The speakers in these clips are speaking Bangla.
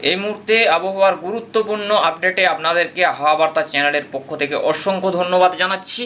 এই মুহূর্তে আবহাওয়ার গুরুত্বপূর্ণ আপডেটে আপনাদেরকে আবহাওয়া বার্তা চ্যানেলের পক্ষ থেকে অসংখ্য ধন্যবাদ জানাচ্ছি।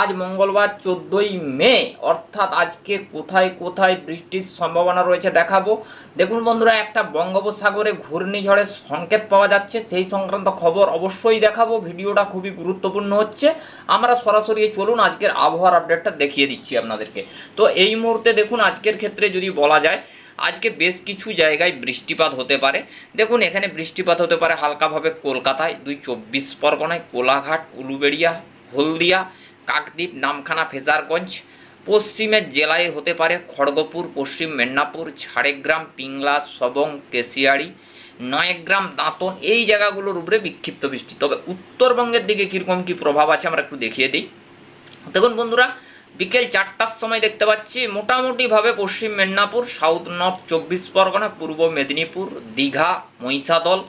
আজ মঙ্গলবার চোদ্দোই মে, অর্থাৎ আজকে কোথায় কোথায় বৃষ্টির সম্ভাবনা রয়েছে দেখাবো। দেখুন বন্ধুরা, একটা বঙ্গোপসাগরে ঘূর্ণিঝড়ের সংকেত পাওয়া যাচ্ছে। সেই সংক্রান্ত খবর অবশ্যই দেখাবো। ভিডিওটা খুবই গুরুত্বপূর্ণ হচ্ছে। আমরা সরাসরি চলুন, আজকের আবহাওয়ার আপডেটটা দেখিয়ে দিচ্ছি আপনাদেরকে। তো এই মুহূর্তে দেখুন, আজকের ক্ষেত্রে যদি বলা যায় আজকে বেশ কিছু জায়গায় বৃষ্টিপাত হতে পারে। দেখুন, এখানে বৃষ্টিপাত হতে পারে হালকাভাবে কলকাতায়, দুই চব্বিশ পরগনায়, কোলাঘাট, উলুবেড়িয়া, হলদিয়া, কাকদ্বীপ, নামখানা, ফেজারগঞ্জ। পশ্চিমের জেলায় হতে পারে খড়গপুর, পশ্চিম মেদিনীপুর, ঝাড়গ্রাম, পিংলা, সবং, কেশিয়াড়ি, নয়গ্রাম, দাঁতন, এই জায়গাগুলোর উপরে বিক্ষিপ্ত বৃষ্টি। তবে উত্তরবঙ্গের দিকে কীরকম কী প্রভাব আছে আমরা একটু দেখিয়ে দিই। দেখুন বন্ধুরা বিকেল চারটার সময় দেখতে পাচ্ছি মোটামুটিভাবে পশ্চিম মেদিনীপুর সাউথ নর্থ চব্বিশ পরগনা, পূর্ব মেদিনীপুর, দীঘা, মহিষাদল।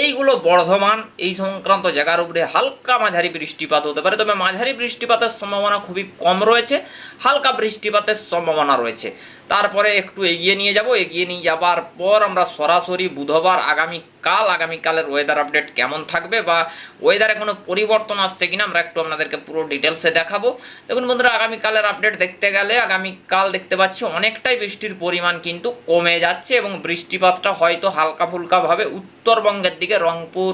এইগুলো বর্ধমান, এই সংক্রান্ত জায়গার উপরে হালকা মাঝারি বৃষ্টিপাত হতে পারে, তবে মাঝারি বৃষ্টিপাতের সম্ভাবনা খুবই কম রয়েছে, হালকা বৃষ্টিপাতের সম্ভাবনা রয়েছে। তারপরে একটু এগিয়ে নিয়ে যাব। এগিয়ে নিয়ে যাবার পর আমরা সরাসরি বুধবার আগামী কাল আগামীকালের ওয়েদার আপডেট কেমন থাকবে বা ওয়েদারে কোনো পরিবর্তন আসছে কিনা আমরা একটু আপনাদেরকে পুরো ডিটেলসে দেখাবো। দেখুন বন্ধুরা, আগামীকালের আপডেট দেখতে গেলে আগামীকাল দেখতে পাচ্ছি অনেকটাই বৃষ্টির পরিমাণ কিন্তু কমে যাচ্ছে এবং বৃষ্টিপাতটা হয়তো হালকা ফুলকাভাবে উত্তরবঙ্গের দিকে রংপুর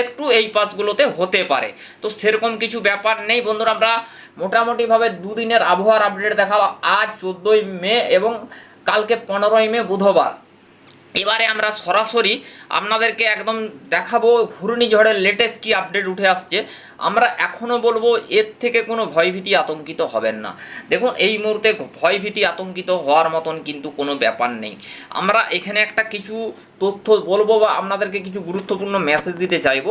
একটু এই পাশগুলোতে হতে পারে। তো সেরকম কিছু ব্যাপার নেই বন্ধুরা, আমরা মোটামুটিভাবে দুদিনের আবহাওয়ার আপডেট দেখাল আজ চোদ্দোই মে এবং কালকে পনেরোই মে বুধবার। এবারে আমরা সরাসরি আপনাদেরকে একদম দেখাবো ঘূর্ণিঝড়ের লেটেস্ট কি আপডেট উঠে আসছে। আমরা এখনও বলব, এর থেকে কোনো ভয়ভীতি আতঙ্কিত হবেন না। দেখুন, এই মুহূর্তে ভয়ভীতি আতঙ্কিত হওয়ার মতন কিন্তু কোনো ব্যাপার নেই। আমরা এখানে একটা কিছু তথ্য বলব বা আপনাদেরকে কিছু গুরুত্বপূর্ণ মেসেজ দিতে চাইব।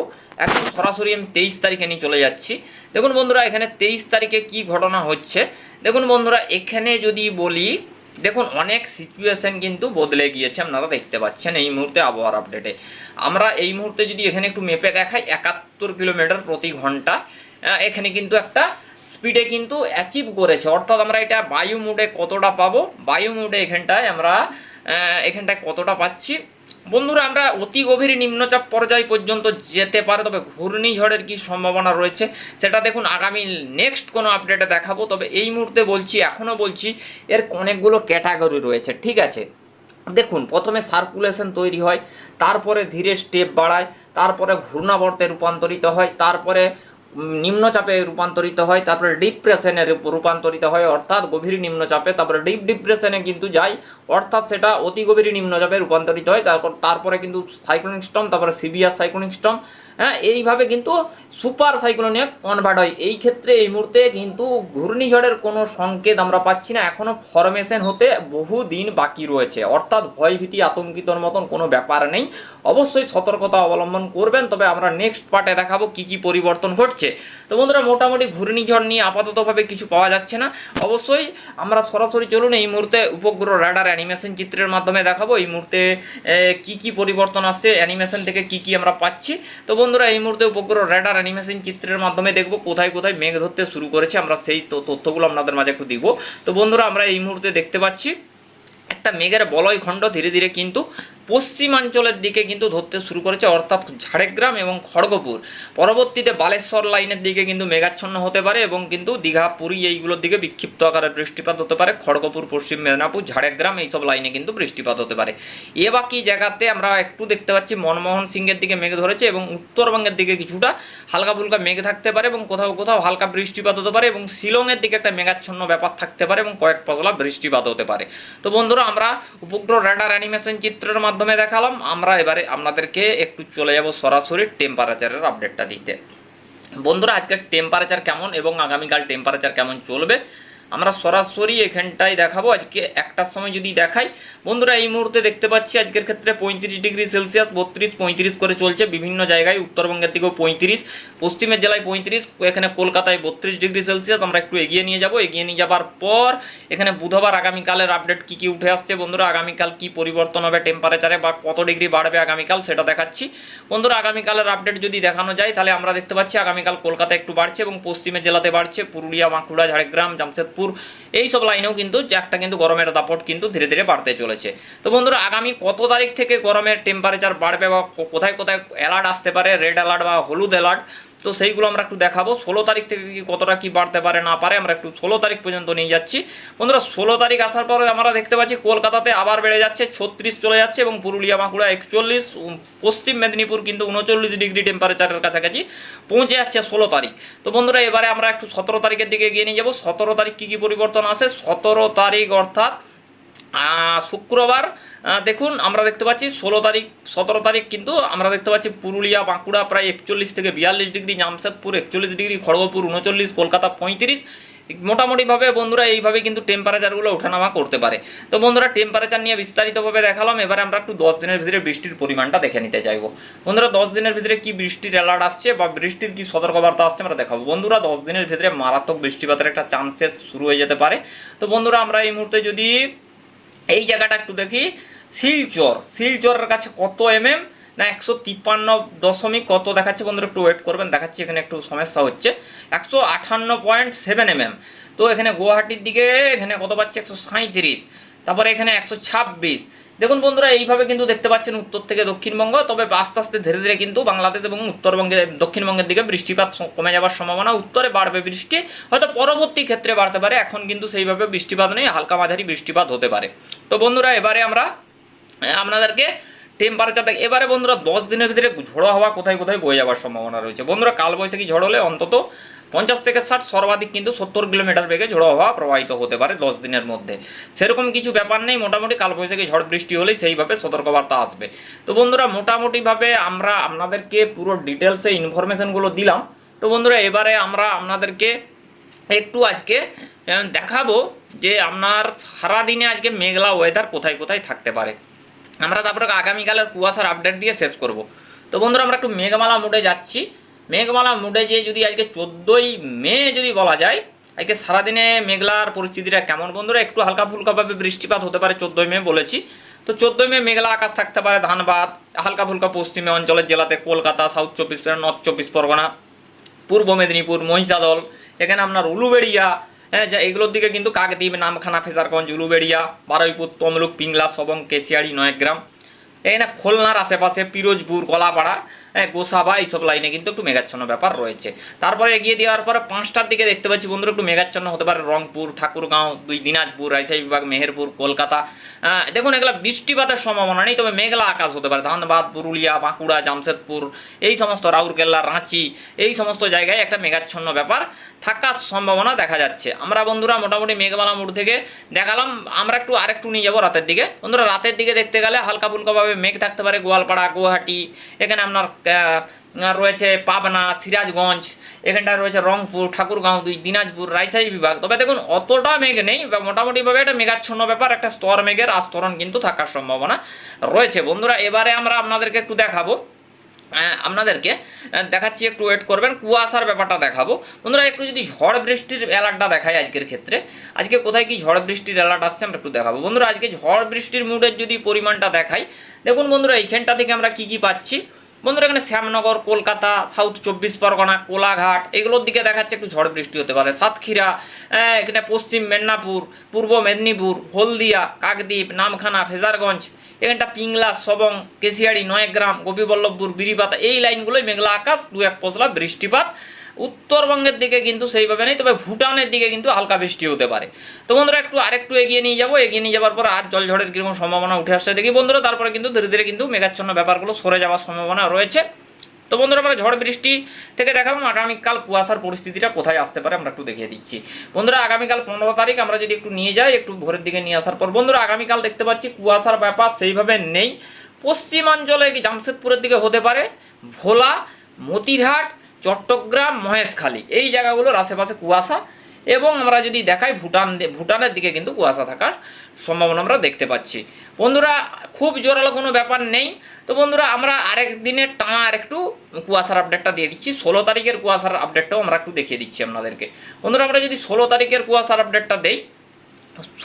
একদম সরাসরি আমি তেইশ তারিখে নিয়ে চলে যাচ্ছি। দেখুন বন্ধুরা, এখানে তেইশ তারিখে কি ঘটনা হচ্ছে? দেখুন বন্ধুরা, এখানে যদি বলি দেখুন, অনেক সিচুয়েশন কিন্তু বদলে গিয়েছে। আপনারা দেখতে পাচ্ছেন এই মুহূর্তে আবহাওয়ার আপডেটে আমরা এই মুহূর্তে যদি এখানে একটু মেপে দেখাই, একাত্তর কিলোমিটার প্রতি ঘণ্টা এখানে কিন্তু একটা স্পিডে কিন্তু অ্যাচিভ করেছে। অর্থাৎ আমরা এটা বায়ু মুডে কতটা পাবো? বায়ু মুডে এখানটায় আমরা এখানটায় কতটা পাচ্ছি? বন্ধুরা, আমরা অতি গভীর নিম্নচাপ পর্যায় পর্যন্ত যেতে পারে, তবে ঘূর্ণিঝড়ের কি সম্ভাবনা রয়েছে সেটা দেখুন আগামী নেক্সট কোনো আপডেটে দেখাবো। তবে এই মুহূর্তে বলছি, এখনও বলছি, এর অনেকগুলো ক্যাটাগরি রয়েছে, ঠিক আছে? দেখুন, প্রথমে সার্কুলেশন তৈরি হয়, তারপরে ধীরে স্টেপ বাড়ায়, তারপরে ঘূর্ণাবর্তে রূপান্তরিত হয়, তারপরে নিম্নচাপে রূপান্তরিত হয়, তারপরে ডিপ্রেশনে রূপান্তরিত হয়, অর্থাৎ গভীর নিম্নচাপে, তারপরে ডিপ ডিপ্রেশনে কিন্তু যায়, অর্থাৎ সেটা অতি গভীর নিম্নচাপে রূপান্তরিত হয়, তারপর, তারপরে কিন্তু সাইক্লোনিক স্টম তারপরে সিভিয়ার সাইক্লোনিক স্টম হ্যাঁ এইভাবে কিন্তু সুপার সাইক্লোনে কনভার্ট হয়। এই ক্ষেত্রে এই মুহূর্তে কিন্তু ঘূর্ণিঝড়ের কোনো সংকেত আমরা পাচ্ছি না এখনও ফরমেশন হতে বহু দিন বাকি রয়েছে। অর্থাৎ ভয়ভীতি আতঙ্কিতর মতন কোনো ব্যাপার নেই। অবশ্যই সতর্কতা অবলম্বন করবেন, তবে আমরা নেক্সট পার্টে দেখাবো কি কি পরিবর্তন ঘটছে। তো বন্ধুরা, মোটামুটি ঘূর্ণিঝড় নিয়ে আপাততভাবে কিছু পাওয়া যাচ্ছে না। অবশ্যই আমরা সরাসরি চলুন এই মুহূর্তে উপগ্রহ র্যাডার অ্যানিমেশন চিত্রের মাধ্যমে দেখাবো। এই মুহূর্তে কি কি পরিবর্তন আসছে, অ্যানিমেশন থেকে কি কি আমরা পাচ্ছি। তো বন্ধুরা, এই মুহূর্তে উপগ্রহ র্যাডার অ্যানিমেশন চিত্রের মাধ্যমে দেখব কোথায় কোথায় মেঘ ধরতে শুরু করেছে। আমরা সেই তথ্যগুলো আপনাদের মাঝে একটু দিব তো বন্ধুরা, আমরা এই মুহূর্তে দেখতে পাচ্ছি, একটা মেঘের বলয় খণ্ড ধীরে ধীরে কিন্তু পশ্চিমাঞ্চলের দিকে কিন্তু ধরতে শুরু করেছে, অর্থাৎ ঝাড়গ্রাম এবং খড়গপুর। পরবর্তীতে বালেশ্বর লাইনের দিকে কিন্তু মেঘাচ্ছন্ন হতে পারে এবং কিন্তু দীঘা, পুরী এইগুলোর দিকে বিক্ষিপ্ত আকারে বৃষ্টিপাত হতে পারে। খড়গপুর, পশ্চিম মেদিনীপুর, ঝাড়গ্রাম এইসব লাইনে কিন্তু বৃষ্টিপাত হতে পারে। এ বাকি জায়গাতে আমরা একটু দেখতে পাচ্ছি, মনমোহন সিংয়ের দিকে মেঘ ধরেছে এবং উত্তরবঙ্গের দিকে কিছুটা হালকা ফুলকা মেঘ থাকতে পারে এবং কোথাও কোথাও হালকা বৃষ্টিপাত হতে পারে এবং শিলংয়ের দিকে একটা মেঘাচ্ছন্ন ব্যাপার থাকতে পারে এবং কয়েক পশলা বৃষ্টিপাত হতে পারে। তো বন্ধুরা, আমরা উপগ্রহ র্যাডার অ্যানিমেশন চিত্রের মাধ্যমে দেখালাম, আমরা এবারে আপনাদেরকে একটু চলে যাব সরাসরি টেম্পারেচারের আপডেটটা দিতে। বন্ধুরা, আজকের টেম্পারেচার কেমন এবং আগামীকাল টেম্পারেচার কেমন চলবে? আমরা সরাসরি এখানটায় দেখাবো। আজকে একটার সময় যদি দেখাই, বন্ধুরা, এই মুহূর্তে দেখতে পাচ্ছি আজকের ক্ষেত্রে পঁয়ত্রিশ ডিগ্রি সেলসিয়াস, বত্রিশ, পঁয়ত্রিশ করে চলছে বিভিন্ন জায়গায়। উত্তরবঙ্গের দিকেও পঁয়ত্রিশ, পশ্চিমের জেলায় পঁয়ত্রিশ, এখানে কলকাতায় বত্রিশ ডিগ্রি সেলসিয়াস। আমরা একটু এগিয়ে নিয়ে যাব। এগিয়ে নিয়ে যাবার পর এখানে বুধবার আগামীকালের আপডেট কি কি উঠে আসছে বন্ধুরা? আগামীকাল কি পরিবর্তন হবে টেম্পারেচারে বা কত ডিগ্রি বাড়বে আগামীকাল সেটা দেখাচ্ছি। বন্ধুরা, আগামীকালের আপডেট যদি দেখানো যায়, তাহলে আমরা দেখতে পাচ্ছি আগামীকাল কলকাতা একটু বাড়ছে এবং পশ্চিমের জেলাতে বাড়ছে। পুরুলিয়া, বাঁকুড়া, ঝাড়গ্রাম, জামশেদপুর খড়গপুর এই সব লাইনেও কিন্তু একটা কিন্তু গরমের দাপট কিন্তু ধীরে ধীরে বাড়তে চলেছে। তো বন্ধুরা, আগামী কত তারিখ থেকে গরমের টেম্পারেচার বাড়বে বা কোথায় কোথায় অ্যালার্ট আসতে পারে? রেড অ্যালার্ট বা হলুদ অ্যালার্ট তো সেইগুলো আমরা একটু দেখাবো। ষোলো তারিখ থেকে কি কতটা কি বাড়তে পারে না পারে আমরা একটু ষোলো তারিখ পর্যন্ত নিয়ে যাচ্ছি। বন্ধুরা, ষোলো তারিখ আসার পরে আমরা দেখতে পাচ্ছি কলকাতাতে আবার বেড়ে যাচ্ছে, ছত্রিশ চলে যাচ্ছে এবং পুরুলিয়া, বাঁকুড়া একচল্লিশ পশ্চিম মেদিনীপুর কিন্তু উনচল্লিশ ডিগ্রি টেম্পারেচারের কাছাকাছি পৌঁছে যাচ্ছে ষোলো তারিখ। তো বন্ধুরা, এবারে আমরা একটু সতেরো তারিখের দিকে এগিয়ে নিয়ে যাব। সতেরো তারিখ কী কী পরিবর্তন আসে? সতেরো তারিখ অর্থাৎ শুক্রবার দেখুন, আমরা দেখতে পাচ্ছি ষোলো তারিখ, সতেরো তারিখ কিন্তু আমরা দেখতে পাচ্ছি পুরুলিয়া, বাঁকুড়া প্রায় একচল্লিশ থেকে বিয়াল্লিশ ডিগ্রি, জামশেদপুর একচল্লিশ ডিগ্রি, খড়গপুর উনচল্লিশ, কলকাতা পঁয়ত্রিশ। মোটামুটিভাবে বন্ধুরা এইভাবে কিন্তু টেম্পারেচারগুলো ওঠানামা করতে পারে। তো বন্ধুরা টেম্পারেচার নিয়ে বিস্তারিতভাবে দেখালাম, এবারে আমরা একটু দশ দিনের ভিতরে বৃষ্টির পরিমাণটা দেখে নিতে চাইব। বন্ধুরা, দশ দিনের ভিতরে কি বৃষ্টির অ্যালার্ট আসছে বা বৃষ্টির কি সতর্কবার্তা আসছে আমরা দেখাবো। বন্ধুরা, দশ দিনের ভিতরে মারাত্মক বৃষ্টিপাতের একটা চান্সেস শুরু হয়ে যেতে পারে। তো বন্ধুরা, আমরা এই মুহূর্তে যদি এই জায়গাটা একটু দেখি। শিলচর। শিলচরের কাছে কত এম এম না, একশো তিপ্পান্ন দশমিক কত? দেখাচ্ছে বন্ধুরা, একটু ওয়েট করবেন, দেখাচ্ছি এখানে একটু সমস্যা হচ্ছে। একশো আঠান্ন পয়েন্ট সেভেন এমএম তো এখানে গুয়াহাটির দিকে এখানে কত পাচ্ছে? একশো সাঁইত্রিশ। তারপরে এখানে একশো ছাব্বিশ। দেখুন বন্ধুরা, এইভাবে কিন্তু দেখতে পাচ্ছেন উত্তর থেকে দক্ষিণবঙ্গ, তবে আস্তে আস্তে ধীরে ধীরে কিন্তু বাংলাদেশ এবং উত্তরবঙ্গে, দক্ষিণবঙ্গের দিকে বৃষ্টিপাত কমে যাওয়ার সম্ভাবনা। উত্তরে বাড়বে বৃষ্টি, হয়তো পরবর্তী ক্ষেত্রে বাড়তে পারে। এখন কিন্তু সেইভাবে বৃষ্টিপাত নেই, হালকা মাঝারি বৃষ্টিপাত হতে পারে। তো বন্ধুরা, এবারে আমরা আপনাদেরকে টেম্পারেচার দেখ এবারে বন্ধুরা, দশ দিনের ভিতরে ঝড়ো হওয়া কোথায় কোথায় বয়ে যাওয়ার সম্ভাবনা রয়েছে। বন্ধুরা, কালবৈশাখী ঝড় হলে অন্তত পঞ্চাশ থেকে ষাট সর্বাধিক কিন্তু সত্তর কিলোমিটার বেগে ঝোড়ো হওয়া প্রবাহিত হতে পারে দশ দিনের মধ্যে। সেরকম কিছু ব্যাপার নেই, মোটামুটি কালবৈশাখী ঝড় বৃষ্টি হলেই সেইভাবে সতর্কবার্তা আসবে। তো বন্ধুরা, মোটামুটিভাবে আমরা আপনাদেরকে পুরো ডিটেলসে ইনফরমেশনগুলো দিলাম। তো বন্ধুরা, এবারে আমরা আপনাদেরকে একটু আজকে দেখাবো যে আপনার সারাদিনে আজকে মেঘলা ওয়েদার কোথায় কোথায় থাকতে পারে। আমরা তারপরে আগামীকালের কুয়াশার আপডেট দিয়ে শেষ করব। তো বন্ধুরা, আমরা একটু মেঘমালা মুডে যাচ্ছি। মেঘমালা মুডে যে যদি আজকে চোদ্দোই মে যদি বলা যায়, আজকে সারাদিনে মেঘলার পরিস্থিতিটা কেমন বন্ধুরা? একটু হালকা ফুলকাভাবে বৃষ্টিপাত হতে পারে চোদ্দোই মে বলেছি। তো চোদ্দোই মে মেঘলা আকাশ থাকতে পারে ধানবাদ হালকা ফুলকা পশ্চিমে অঞ্চলের জেলাতে কলকাতা সাউথ চব্বিশ পরগনা নর্থ চব্বিশ পরগনা, পূর্ব মেদিনীপুর, মহিষাদল, এখানে আপনার উলুবেড়িয়া হ্যাঁ যা এগুলোর দিকে কিন্তু কাকদ্বীপ, নামখানা ফেজারগঞ্জ উলুবেড়িয়া, বারুইপুর, তমলুক, পিংলা সবং কেশিয়াড়ি, নয়গ্রাম, এখানে খুলনার আশেপাশে পিরোজপুর কলাপাড়া হ্যাঁ গোসাবা এইসব লাইনে কিন্তু একটু মেঘাচ্ছন্ন ব্যাপার রয়েছে। তারপরে এগিয়ে দেওয়ার পরে পাঁচটার দিকে দেখতে পাচ্ছি, বন্ধুরা, একটু মেঘাচ্ছন্ন হতে পারে। রংপুর, ঠাকুরগাঁও, দুই দিনাজপুর, রাজশাহী বিভাগ, মেহেরপুর, কলকাতা। দেখুন, এগুলা বৃষ্টিপাতের সম্ভাবনা নেই, তবে মেঘলা আকাশ হতে পারে। ধানবাদ, পুরুলিয়া, বাঁকুড়া, জামশেদপুর, এই সমস্ত রাউরকেল্লা, রাঁচি, এই সমস্ত জায়গায় একটা মেঘাচ্ছন্ন ব্যাপার থাকার সম্ভাবনা দেখা যাচ্ছে। আমরা, বন্ধুরা, মোটামুটি মেঘমালা মুড় থেকে দেখালাম। আমরা একটু আরেকটু নিয়ে যাব রাতের দিকে। বন্ধুরা, রাতের দিকে দেখতে গেলে হালকা ফুলকাভাবে মেঘ থাকতে পারে। গোয়ালপাড়া, গুয়াহাটি, এখানে আপনার রয়েছে পাবনা, সিরাজগঞ্জ, এখানটায় রয়েছে রংপুর, ঠাকুরগাঁও, দুই দিনাজপুর, রাজশাহী বিভাগ। তবে দেখুন, অতটা মেঘ নেই মোটামুটিভাবে একটা মেঘাচ্ছন্ন ব্যাপার, একটা স্তর মেঘের আস্তরণ কিন্তু থাকার সম্ভাবনা রয়েছে। বন্ধুরা, এবারে আমরা আপনাদেরকে একটু দেখাবো। আপনাদেরকে দেখাচ্ছি, একটু ওয়েট করবেন, কুয়াশার ব্যাপারটা দেখাবো। বন্ধুরা, একটু যদি ঝড় বৃষ্টির অ্যালার্টটা দেখাই আজকের ক্ষেত্রে, আজকে কোথায় কি ঝড় বৃষ্টির অ্যালার্ট আসছে আমরা একটু দেখাবো। বন্ধুরা, আজকে ঝড় বৃষ্টির মুডের যদি পরিমাণটা দেখাই, দেখুন বন্ধুরা, এইখানটা থেকে আমরা কি কি পাচ্ছি? বন্ধুরা, এখানে শ্যামনগর, কলকাতা সাউথ চব্বিশ পরগনা, কোলাঘাট, এগুলোর দিকে দেখাচ্ছে একটু ঝড় বৃষ্টি হতে পারে। সাতক্ষীরা এখানে পশ্চিম মেদিনীপুর, পূর্ব মেদিনীপুর, হলদিয়া, কাকদ্বীপ, নামখানা, ফেজারগঞ্জ, এখানটা পিংলা, সবং, কেশিয়াড়ি, নয়গ্রাম, গোপীবল্লভপুর বিরিপাতা এই লাইনগুলোই মেঘলা আকাশ দু এক পশলা বৃষ্টিপাত উত্তরবঙ্গের দিকে কিন্তু সেইভাবে নেই, তবে ভুটানের দিকে কিন্তু হালকা বৃষ্টি হতে পারে। তো বন্ধুরা, একটু আরেকটু এগিয়ে নিয়ে যাব। এগিয়ে নিয়ে যাওয়ার পর আর জল ঝড়ের কীরকম সম্ভাবনা উঠে আসছে দেখি বন্ধুরা। তারপরে কিন্তু ধীরে ধীরে কিন্তু মেঘাচ্ছন্ন ব্যাপারগুলো সরে যাওয়ার সম্ভাবনা রয়েছে। তো বন্ধুরা, আমরা ঝড় বৃষ্টি থেকে দেখালাম। আগামীকাল কুয়াশার পরিস্থিতিটা কোথায় আসতে পারে আমরা একটু দেখিয়ে দিচ্ছি। বন্ধুরা, আগামীকাল পনেরো তারিখ আমরা যদি একটু নিয়ে যাই, একটু ভোরের দিকে নিয়ে আসার পর। বন্ধুরা, আগামীকাল দেখতে পাচ্ছি কুয়াশার ব্যাপার সেইভাবে নেই। পশ্চিমাঞ্চলে জামশেদপুরের দিকে হতে পারে? ভোলা, মতিরহাট চট্টগ্রাম, মহেশখালী। এই জায়গাগুলোর আশেপাশে কুয়াশা এবং আমরা যদি দেখাই ভুটান ভুটানের দিকে কিন্তু কুয়াশা থাকার সম্ভাবনা আমরা দেখতে পাচ্ছি। বন্ধুরা, খুব জোরালো কোনো ব্যাপার নেই। তো বন্ধুরা, আমরা আরেক দিনের টানা আরেকটু কুয়াশার আপডেটটা দিয়ে দিচ্ছি। ষোলো তারিখের কুয়াশার আপডেটটাও আমরা একটু দেখিয়ে দিচ্ছি আপনাদেরকে। বন্ধুরা, আমরা যদি ষোলো তারিখের কুয়াশার আপডেটটা দেই,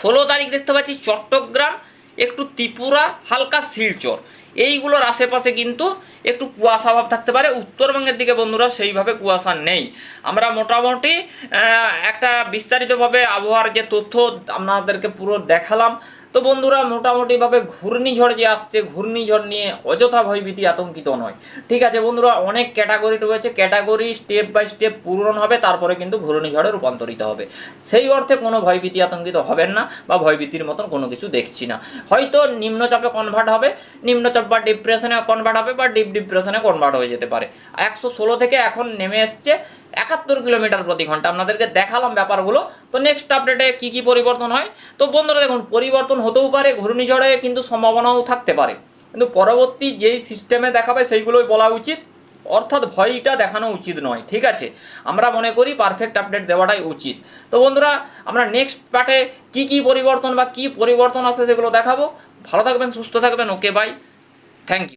ষোলো তারিখ দেখতে পাচ্ছি চট্টগ্রাম একটু ত্রিপুরা, হালকা শিলচর। এইগুলোর আশেপাশে কিন্তু একটু কুয়াশা ভাব থাকতে পারে। উত্তরবঙ্গের দিকে বন্ধুরা সেইভাবে কুয়াশা নেই। আমরা মোটামুটি একটা বিস্তারিতভাবে আবহাওয়ার যে তথ্য আপনাদেরকে পুরো দেখালাম। তো বন্ধুরা, মোটামুটিভাবে ঘূর্ণিঝড় যে আসছে, ঘূর্ণিঝড় নিয়ে অযথা ভয়ভীতি আতঙ্কিত নয়। ঠিক আছে বন্ধুরা, অনেক ক্যাটাগরি রয়েছে। ক্যাটাগরি স্টেপ বাই স্টেপ পূরণ হবে, তারপরে কিন্তু ঘূর্ণিঝড়ে রূপান্তরিত হবে। সেই অর্থে কোনো ভয়ভীতি আতঙ্কিত হবেন না বা ভয়ভীতির মতন কোনো কিছু দেখছি না। হয়তো নিম্নচাপে কনভার্ট হবে, নিম্নচাপ বা ডিপ্রেশনে কনভার্ট হবে বা ডিপ ডিপ্রেশনে কনভার্ট হয়ে যেতে পারে। একশো ষোলো থেকে এখন নেমে এসছে একাত্তর কিলোমিটার প্রতি ঘণ্টা। আপনাদেরকে দেখালাম ব্যাপারগুলো। তো নেক্সট আপডেটে কি কি পরিবর্তন হয়? তো বন্ধুরা দেখুন, পরিবর্তন হতেও পারে, ঘূর্ণিঝড়ে কিন্তু সম্ভাবনাও থাকতে পারে। কিন্তু পরবর্তী যেই সিস্টেমে দেখাবে, সেইগুলোই বলা উচিত। অর্থাৎ ভয়টা দেখানো উচিত নয়, ঠিক আছে? আমরা মনে করি পারফেক্ট আপডেট দেওয়াটাই উচিত। তো বন্ধুরা, আমরা নেক্সট পার্টে কি কি পরিবর্তন বা কি পরিবর্তন আসে সেগুলো দেখাবো। ভালো থাকবেন, সুস্থ থাকবেন ওকে বাই থ্যাংক ইউ